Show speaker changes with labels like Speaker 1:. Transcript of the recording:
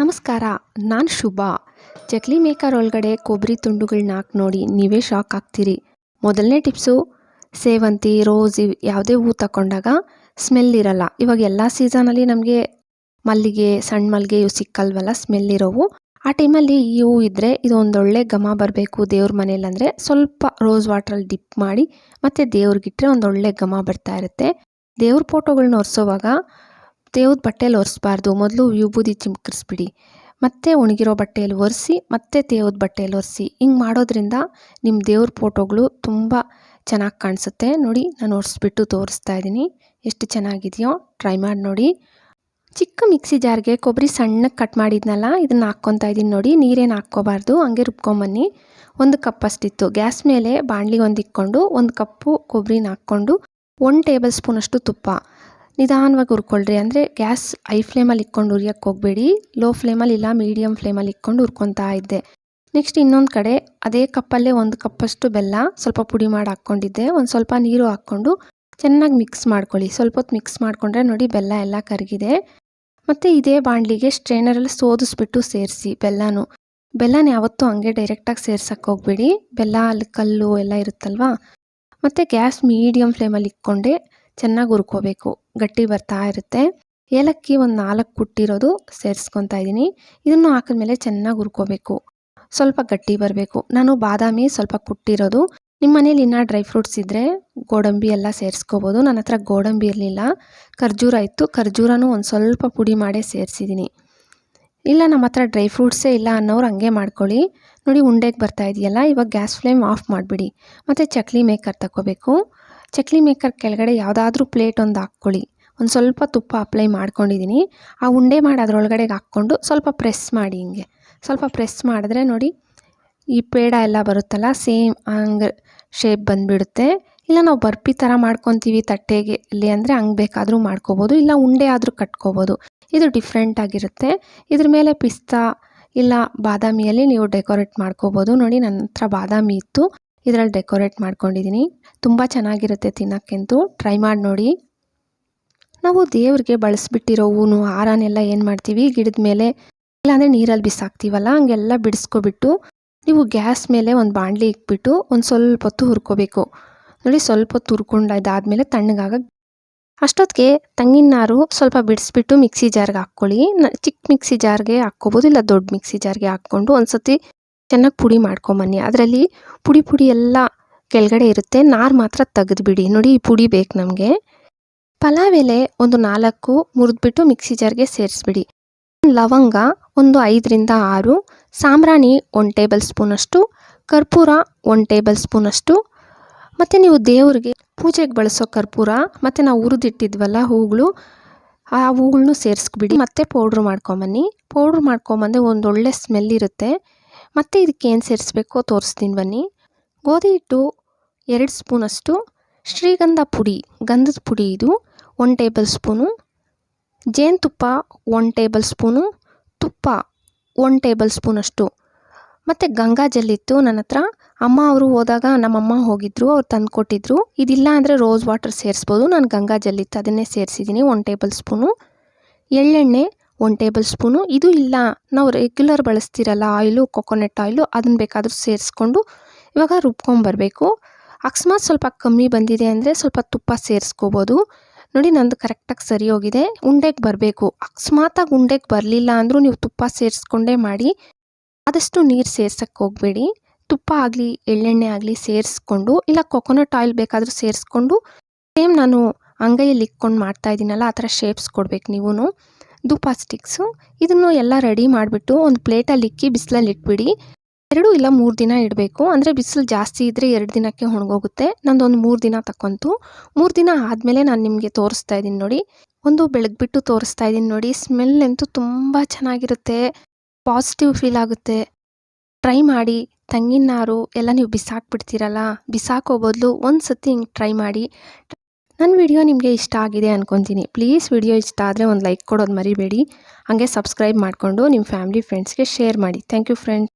Speaker 1: ನಮಸ್ಕಾರ, ನಾನು ಶುಭ. ಚಕ್ಲಿ ಮೇಕರ್ ಒಳಗಡೆ ಕೊಬ್ಬರಿ ತುಂಡುಗಳನ್ನ ಹಾಕಿ ನೋಡಿ ನೀವೇ ಶಾಕ್ ಆಗ್ತೀರಿ. ಮೊದಲನೇ ಟಿಪ್ಸು, ಸೇವಂತಿ, ರೋಸ್ ಇವು ಯಾವುದೇ ಹೂ ತಗೊಂಡಾಗ ಸ್ಮೆಲ್ ಇರಲ್ಲ. ಇವಾಗ ಎಲ್ಲ ಸೀಸನಲ್ಲಿ ನಮಗೆ ಮಲ್ಲಿಗೆ ಸಣ್ಣ ಮಲ್ಲಿಗೆ ಇವು ಸಿಕ್ಕಲ್ವಲ್ಲ, ಸ್ಮೆಲ್ ಇರೋವು. ಆ ಟೈಮಲ್ಲಿ ಈ ಹೂ ಇದ್ದರೆ ಇದೊಂದೊಳ್ಳೆ ಘಮ ಬರಬೇಕು ದೇವ್ರ ಮನೇಲಿ ಅಂದರೆ. ಸ್ವಲ್ಪ ರೋಸ್ ವಾಟ್ರಲ್ಲಿ ಡಿಪ್ ಮಾಡಿ ಮತ್ತು ದೇವ್ರಿಗಿಟ್ರೆ ಒಂದೊಳ್ಳೆ ಘಮ ಬರ್ತಾ ಇರುತ್ತೆ. ದೇವ್ರ ಫೋಟೋಗಳನ್ನ ಒರೆಸೋವಾಗ ದೇವ್ರ ಬಟ್ಟೆಯಲ್ಲಿ ಒರೆಸ್ಬಾರ್ದು. ಮೊದಲು ವಿಭೂತಿ ಚಿಮ್ಕರಿಸ್ಬಿಡಿ ಮತ್ತೆ ಒಣಗಿರೋ ಬಟ್ಟೆಯಲ್ಲಿ ಒರೆಸಿ, ಮತ್ತೆ ತೇವದ ಬಟ್ಟೆಯಲ್ಲಿ ಒರೆಸಿ. ಹಿಂಗೆ ಮಾಡೋದ್ರಿಂದ ನಿಮ್ಮ ದೇವ್ರ ಫೋಟೋಗಳು ತುಂಬ ಚೆನ್ನಾಗಿ ಕಾಣಿಸುತ್ತೆ. ನೋಡಿ, ನಾನು ಒರೆಸ್ಬಿಟ್ಟು ತೋರಿಸ್ತಾ ಇದ್ದೀನಿ. ಎಷ್ಟು ಚೆನ್ನಾಗಿದೆಯೋ, ಟ್ರೈ ಮಾಡಿ ನೋಡಿ. ಚಿಕ್ಕ ಮಿಕ್ಸಿ ಜಾರ್ಗೆ ಕೊಬ್ಬರಿ ಸಣ್ಣಗೆ ಕಟ್ ಮಾಡಿದ್ನಲ್ಲ, ಇದನ್ನು ಹಾಕ್ಕೊತಾ ಇದ್ದೀನಿ ನೋಡಿ. ನೀರೇನು ಹಾಕ್ಕೋಬಾರ್ದು, ಹಂಗೆ ರುಬ್ಕೊಂಬನ್ನಿ. ಒಂದು ಕಪ್ ಅಷ್ಟಿತ್ತು. ಗ್ಯಾಸ್ ಮೇಲೆ ಬಾಣಲಿ ಒಂದು ಇಕ್ಕೊಂಡು, ಒಂದು ಕಪ್ಪು ಕೊಬ್ಬರಿನ ಹಾಕ್ಕೊಂಡು ಒನ್ ಟೇಬಲ್ ಸ್ಪೂನಷ್ಟು ತುಪ್ಪ. ನಿಧಾನವಾಗಿ ಹುರ್ಕೊಳ್ರಿ. ಅಂದರೆ ಗ್ಯಾಸ್ ಐ ಫ್ಲೇಮಲ್ಲಿ ಇಕ್ಕೊಂಡು ಉರಿಯೋಕ್ಕೆ ಹೋಗಬೇಡಿ. ಲೋ ಫ್ಲೇಮಲ್ಲಿ ಇಲ್ಲ ಮೀಡಿಯಮ್ ಫ್ಲೇಮಲ್ಲಿ ಇಕ್ಕೊಂಡು ಹುರ್ಕೊತಾ ಇದ್ದೆ. ನೆಕ್ಸ್ಟ್ ಇನ್ನೊಂದು ಕಡೆ ಅದೇ ಕಪ್ಪಲ್ಲೇ ಒಂದು ಕಪ್ಪಷ್ಟು ಬೆಲ್ಲ ಸ್ವಲ್ಪ ಪುಡಿ ಮಾಡಿ ಹಾಕ್ಕೊಂಡಿದ್ದೆ. ಒಂದು ಸ್ವಲ್ಪ ನೀರು ಹಾಕ್ಕೊಂಡು ಚೆನ್ನಾಗಿ ಮಿಕ್ಸ್ ಮಾಡ್ಕೊಳ್ಳಿ. ಸ್ವಲ್ಪ ಹೊತ್ತು ಮಿಕ್ಸ್ ಮಾಡಿಕೊಂಡ್ರೆ ನೋಡಿ ಬೆಲ್ಲ ಎಲ್ಲ ಕರಗಿದೆ. ಮತ್ತು ಇದೇ ಬಾಣಲಿಗೆ ಸ್ಟ್ರೈನರಲ್ಲಿ ಸೋದಿಸ್ಬಿಟ್ಟು ಸೇರಿಸಿ ಬೆಲ್ಲನೂ. ಬೆಲ್ಲನ ಯಾವತ್ತೂ ಹಂಗೆ ಡೈರೆಕ್ಟಾಗಿ ಸೇರ್ಸಕ್ಕೆ ಹೋಗ್ಬೇಡಿ. ಬೆಲ್ಲ, ಅಲ್ಲಿ ಕಲ್ಲು ಎಲ್ಲ ಇರುತ್ತಲ್ವಾ? ಮತ್ತು ಗ್ಯಾಸ್ ಮೀಡಿಯಮ್ ಫ್ಲೇಮಲ್ಲಿ ಇಕ್ಕೊಂಡೆ ಚೆನ್ನಾಗಿ ಹುರ್ಕೋಬೇಕು. ಗಟ್ಟಿ ಬರ್ತಾ ಇರುತ್ತೆ. ಏಲಕ್ಕಿ ಒಂದು ನಾಲ್ಕು ಕುಟ್ಟಿರೋದು ಸೇರಿಸ್ಕೊತಾ ಇದ್ದೀನಿ ಇದನ್ನು ಹಾಕಿದ್ಮೇಲೆ ಚೆನ್ನಾಗಿ ಹುರ್ಕೋಬೇಕು. ಸ್ವಲ್ಪ ಗಟ್ಟಿ ಬರಬೇಕು. ನಾನು ಬಾದಾಮಿ ಸ್ವಲ್ಪ ಕುಟ್ಟಿರೋದು. ನಿಮ್ಮ ಮನೇಲಿ ಇನ್ನೂ ಡ್ರೈ ಫ್ರೂಟ್ಸ್ ಇದ್ದರೆ ಗೋಡಂಬಿ ಎಲ್ಲ ಸೇರಿಸ್ಕೋಬೋದು. ನನ್ನ ಹತ್ರ ಗೋಡಂಬಿ ಇರಲಿಲ್ಲ. ಖರ್ಜೂರ ಇತ್ತು. ಖರ್ಜೂರನೂ ಒಂದು ಸ್ವಲ್ಪ ಪುಡಿ ಮಾಡೇ ಸೇರಿಸಿದ್ದೀನಿ ಇಲ್ಲ ನಮ್ಮ ಹತ್ರ ಡ್ರೈ ಫ್ರೂಟ್ಸೇ ಇಲ್ಲ ಅನ್ನೋರು ಹಂಗೆ ಮಾಡ್ಕೊಳ್ಳಿ. ನೋಡಿ, ಉಂಡೆಗೆ ಬರ್ತಾ ಇದೆಯಲ್ಲ, ಇವಾಗ ಗ್ಯಾಸ್ ಫ್ಲೇಮ್ ಆಫ್ ಮಾಡಿಬಿಡಿ. ಮತ್ತು ಚಕ್ಲಿ ಮೇಕರ್ ತಗೋಬೇಕು ಚಕ್ಲಿ ಮೇಕರ್ ಕೆಳಗಡೆ ಯಾವುದಾದ್ರೂ ಪ್ಲೇಟ್ ಒಂದು ಹಾಕ್ಕೊಳ್ಳಿ. ಒಂದು ಸ್ವಲ್ಪ ತುಪ್ಪ ಅಪ್ಲೈ ಮಾಡ್ಕೊಂಡಿದ್ದೀನಿ ಆ ಉಂಡೆ ಮಾಡಿ ಅದರೊಳಗಡೆಗೆ ಹಾಕ್ಕೊಂಡು ಸ್ವಲ್ಪ ಪ್ರೆಸ್ ಮಾಡಿ ಹಿಂಗೆ. ಸ್ವಲ್ಪ ಪ್ರೆಸ್ ಮಾಡಿದ್ರೆ ನೋಡಿ ಈ ಪೇಡ ಎಲ್ಲ ಬರುತ್ತಲ್ಲ, ಸೇಮ್ ಹಂಗೆ ಶೇಪ್ ಬಂದುಬಿಡುತ್ತೆ. ಇಲ್ಲ ನಾವು ಬರ್ಪಿ ಥರ ಮಾಡ್ಕೊತೀವಿ ತಟ್ಟೆಗೆ, ಇಲ್ಲಿ ಅಂದರೆ ಹಂಗೆ ಬೇಕಾದರೂ ಮಾಡ್ಕೋಬೋದು, ಇಲ್ಲ ಉಂಡೆ ಆದರೂ ಕಟ್ಕೋಬೋದು. ಇದು ಡಿಫ್ರೆಂಟ್ ಆಗಿರುತ್ತೆ. ಇದ್ರ ಮೇಲೆ ಪಿಸ್ತಾ ಇಲ್ಲ ಬಾದಾಮಿಯಲ್ಲಿ ನೀವು ಡೆಕೋರೇಟ್ ಮಾಡ್ಕೋಬೋದು. ನೋಡಿ ನನ್ನ ಹತ್ರ ಬಾದಾಮಿ ಇತ್ತು. ಇದರಲ್ಲಿ ಡೆಕೋರೇಟ್ ಮಾಡ್ಕೊಂಡಿದ್ದೀನಿ ತುಂಬ ಚೆನ್ನಾಗಿರುತ್ತೆ ತಿನ್ನೋಕ್ಕಂತೂ. ಟ್ರೈ ಮಾಡಿ ನೋಡಿ. ನಾವು ದೇವ್ರಿಗೆ ಬಳಸ್ಬಿಟ್ಟಿರೋ ಹೂನು, ಹಾರನೆಲ್ಲ ಏನು ಮಾಡ್ತೀವಿ? ಗಿಡದ ಮೇಲೆ ಇಲ್ಲಾಂದರೆ ನೀರಲ್ಲಿ ಬಿಸಾಕ್ತೀವಲ್ಲ, ಹಂಗೆಲ್ಲ ಬಿಡಿಸ್ಕೊಬಿಟ್ಟು ನೀವು ಗ್ಯಾಸ್ ಮೇಲೆ ಒಂದು ಬಾಣಲಿ ಇಕ್ಬಿಟ್ಟು ಒಂದು ಸ್ವಲ್ಪ ಹೊತ್ತು ಹುರ್ಕೋಬೇಕು. ನೋಡಿ ಸ್ವಲ್ಪ ಹೊತ್ತು ಹುರ್ಕೊಂಡು ಅದಾದಮೇಲೆ ತಣ್ಣಗಾಗ ಅಷ್ಟೊತ್ತಿಗೆ ತಂಗಿನಾರು ಸ್ವಲ್ಪ ಬಿಡಿಸ್ಬಿಟ್ಟು ಮಿಕ್ಸಿ ಜಾರ್ಗೆ ಹಾಕ್ಕೊಳ್ಳಿ. ಚಿಕ್ಕ ಮಿಕ್ಸಿ ಜಾರ್ಗೆ ಹಾಕ್ಕೋಬೋದು, ಇಲ್ಲ ದೊಡ್ಡ ಮಿಕ್ಸಿ ಜಾರ್ಗೆ ಹಾಕ್ಕೊಂಡು ಒಂದು ಸತಿ ಚೆನ್ನಾಗಿ ಪುಡಿ ಮಾಡ್ಕೊಂಬನ್ನಿ. ಅದರಲ್ಲಿ ಪುಡಿ ಪುಡಿ ಎಲ್ಲ ಕೆಳಗಡೆ ಇರುತ್ತೆ. ನಾರು ಮಾತ್ರ ತೆಗೆದುಬಿಡಿ ನೋಡಿ, ಈ ಪುಡಿ ಬೇಕು ನಮಗೆ. ಪಲಾವ್ ಎಲೆ ಒಂದು ನಾಲ್ಕು ಮುರಿದ್ಬಿಟ್ಟು ಮಿಕ್ಸಿ ಜಾರ್ಗೆ ಸೇರಿಸ್ಬಿಡಿ. ಲವಂಗ ಒಂದು ಐದರಿಂದ ಆರು. ಸಾಂಬ್ರಾಣಿ ಒಂದು ಟೇಬಲ್ ಸ್ಪೂನಷ್ಟು ಕರ್ಪೂರ ಒಂದು ಟೇಬಲ್ ಸ್ಪೂನಷ್ಟು ಮತ್ತು ನೀವು ದೇವರಿಗೆ ಪೂಜೆಗೆ ಬಳಸೋ ಕರ್ಪೂರ, ಮತ್ತು ನಾವು ಹುರಿದಿಟ್ಟಿದ್ವಲ್ಲ ಹೂಗಳು, ಆ ಹೂಗಳನ್ನೂ ಸೇರಿಸ್ಬಿಡಿ. ಮತ್ತೆ ಪೌಡ್ರ್ ಮಾಡ್ಕೊಂಬನ್ನಿ. ಪೌಡ್ರ್ ಮಾಡ್ಕೊಂಬಂದೆ ಒಂದೊಳ್ಳೆ ಸ್ಮೆಲ್ ಇರುತ್ತೆ. ಮತ್ತು ಇದಕ್ಕೆ ಏನು ಸೇರಿಸ್ಬೇಕೋ ತೋರಿಸ್ತೀನಿ ಬನ್ನಿ. ಗೋಧಿ ಹಿಟ್ಟು ಎರಡು ಸ್ಪೂನಷ್ಟು ಶ್ರೀಗಂಧ ಪುಡಿ, ಗಂಧದ ಪುಡಿ ಇದು ಒನ್ ಟೇಬಲ್ ಸ್ಪೂನು, ಜೇನುತುಪ್ಪ ಒನ್ ಟೇಬಲ್ ಸ್ಪೂನು, ತುಪ್ಪ ಒನ್ ಟೇಬಲ್ ಸ್ಪೂನಷ್ಟು ಮತ್ತು ಗಂಗಾ ಜಲ್ ಇತ್ತು ನನ್ನ ಹತ್ರ. ಅಮ್ಮ ಅವರು ಹೋದಾಗ ನಮ್ಮಮ್ಮ ಹೋಗಿದ್ದರು ಅವ್ರು ತಂದು ಕೊಟ್ಟಿದ್ರು. ಇದಿಲ್ಲ ಅಂದರೆ ರೋಸ್ ವಾಟರ್ ಸೇರಿಸ್ಬೋದು. ನಾನು ಗಂಗಾ ಜಲ್ ಇತ್ತು, ಅದನ್ನೇ ಸೇರಿಸಿದ್ದೀನಿ ಒನ್ ಟೇಬಲ್ ಸ್ಪೂನು. ಎಳ್ಳೆಣ್ಣೆ ಒನ್ ಟೇಬಲ್ ಸ್ಪೂನು. ಇದು ಇಲ್ಲ, ನಾವು ರೆಗ್ಯುಲರ್ ಬಳಸ್ತೀರಲ್ಲ ಆಯಿಲು ಕೊಕೊನೆಟ್ ಆಯಿಲು ಅದನ್ನು ಬೇಕಾದರೂ ಸೇರಿಸ್ಕೊಂಡು ಇವಾಗ ರುಬ್ಕೊಂಬರಬೇಕು. ಅಕಸ್ಮಾತ್ ಸ್ವಲ್ಪ ಕಮ್ಮಿ ಬಂದಿದೆ ಅಂದರೆ ಸ್ವಲ್ಪ ತುಪ್ಪ ಸೇರಿಸ್ಕೋಬೋದು. ನೋಡಿ, ನಂದು ಕರೆಕ್ಟಾಗಿ ಸರಿ ಹೋಗಿದೆ. ಉಂಡೆಗೆ ಬರಬೇಕು. ಅಕಸ್ಮಾತಾಗಿ ಉಂಡೆಗೆ ಬರಲಿಲ್ಲ ಅಂದರೂ ನೀವು ತುಪ್ಪ ಸೇರಿಸ್ಕೊಂಡೇ ಮಾಡಿ. ಆದಷ್ಟು ನೀರು ಸೇರ್ಸಕ್ಕೆ ಹೋಗಬೇಡಿ. ತುಪ್ಪ ಆಗಲಿ, ಎಳ್ಳೆಣ್ಣೆ ಆಗಲಿ ಸೇರಿಸ್ಕೊಂಡು, ಇಲ್ಲ ಕೊಕೊನಟ್ ಆಯಿಲ್ ಬೇಕಾದರೂ ಸೇರಿಸ್ಕೊಂಡು ಸೇಮ್ ನಾನು ಅಂಗೈಯಲ್ಲಿ ಇಕ್ಕೊಂಡು ಮಾಡ್ತಾ ಇದ್ದೀನಲ್ಲ ಆ ಥರ ಶೇಪ್ಸ್ ಕೊಡ್ಬೇಕು ನೀವು ಧೂಪ ಸ್ಟಿಕ್ಸು ಇದನ್ನು ಎಲ್ಲ ರೆಡಿ ಮಾಡಿಬಿಟ್ಟು ಒಂದು ಪ್ಲೇಟಲ್ಲಿ ಇಕ್ಕಿ ಬಿಸಿಲಲ್ಲಿ ಇಟ್ಬಿಡಿ. ಎರಡು ಇಲ್ಲ ಮೂರು ದಿನ ಇಡಬೇಕು. ಅಂದರೆ ಬಿಸಿಲು ಜಾಸ್ತಿ ಇದ್ದರೆ ಎರಡು ದಿನಕ್ಕೆ ಒಣಗೋಗುತ್ತೆ. ನಂದು ಒಂದು ಮೂರು ದಿನ ತಕ್ಕಂತು. ಮೂರು ದಿನ ಆದಮೇಲೆ ನಾನು ನಿಮಗೆ ತೋರಿಸ್ತಾ ಇದ್ದೀನಿ ನೋಡಿ. ಒಂದು ಬೆಳಗ್ಬಿಟ್ಟು ತೋರಿಸ್ತಾ ಇದ್ದೀನಿ ನೋಡಿ. ಸ್ಮೆಲ್ ಅಂತೂ ತುಂಬ ಚೆನ್ನಾಗಿರುತ್ತೆ. ಪಾಸಿಟಿವ್ ಫೀಲ್ ಆಗುತ್ತೆ. ಟ್ರೈ ಮಾಡಿ. ತೆಂಗಿನ ನಾರು ಎಲ್ಲ ನೀವು ಬಿಸಾಕ್ಬಿಡ್ತೀರಲ್ಲ. ಬಿಸಾಕೋ ಬದಲು ಒಂದು ಸತಿ ಹಿಂಗೆ ಟ್ರೈ ಮಾಡಿ. ನನ್ನ ವಿಡಿಯೋ ನಿಮಗೆ ಇಷ್ಟ ಆಗಿದೆ ಅಂದ್ಕೊತೀನಿ ಪ್ಲೀಸ್ ವಿಡಿಯೋ ಇಷ್ಟ ಆದರೆ ಒಂದು ಲೈಕ್ ಕೊಡೋದು ಮರಿಬೇಡಿ. ಹಾಗೆ ಸಬ್ಸ್ಕ್ರೈಬ್ ಮಾಡಿಕೊಂಡು ನಿಮ್ಮ ಫ್ಯಾಮಿಲಿ, ಫ್ರೆಂಡ್ಸ್ಗೆ ಶೇರ್ ಮಾಡಿ. Thank you friends.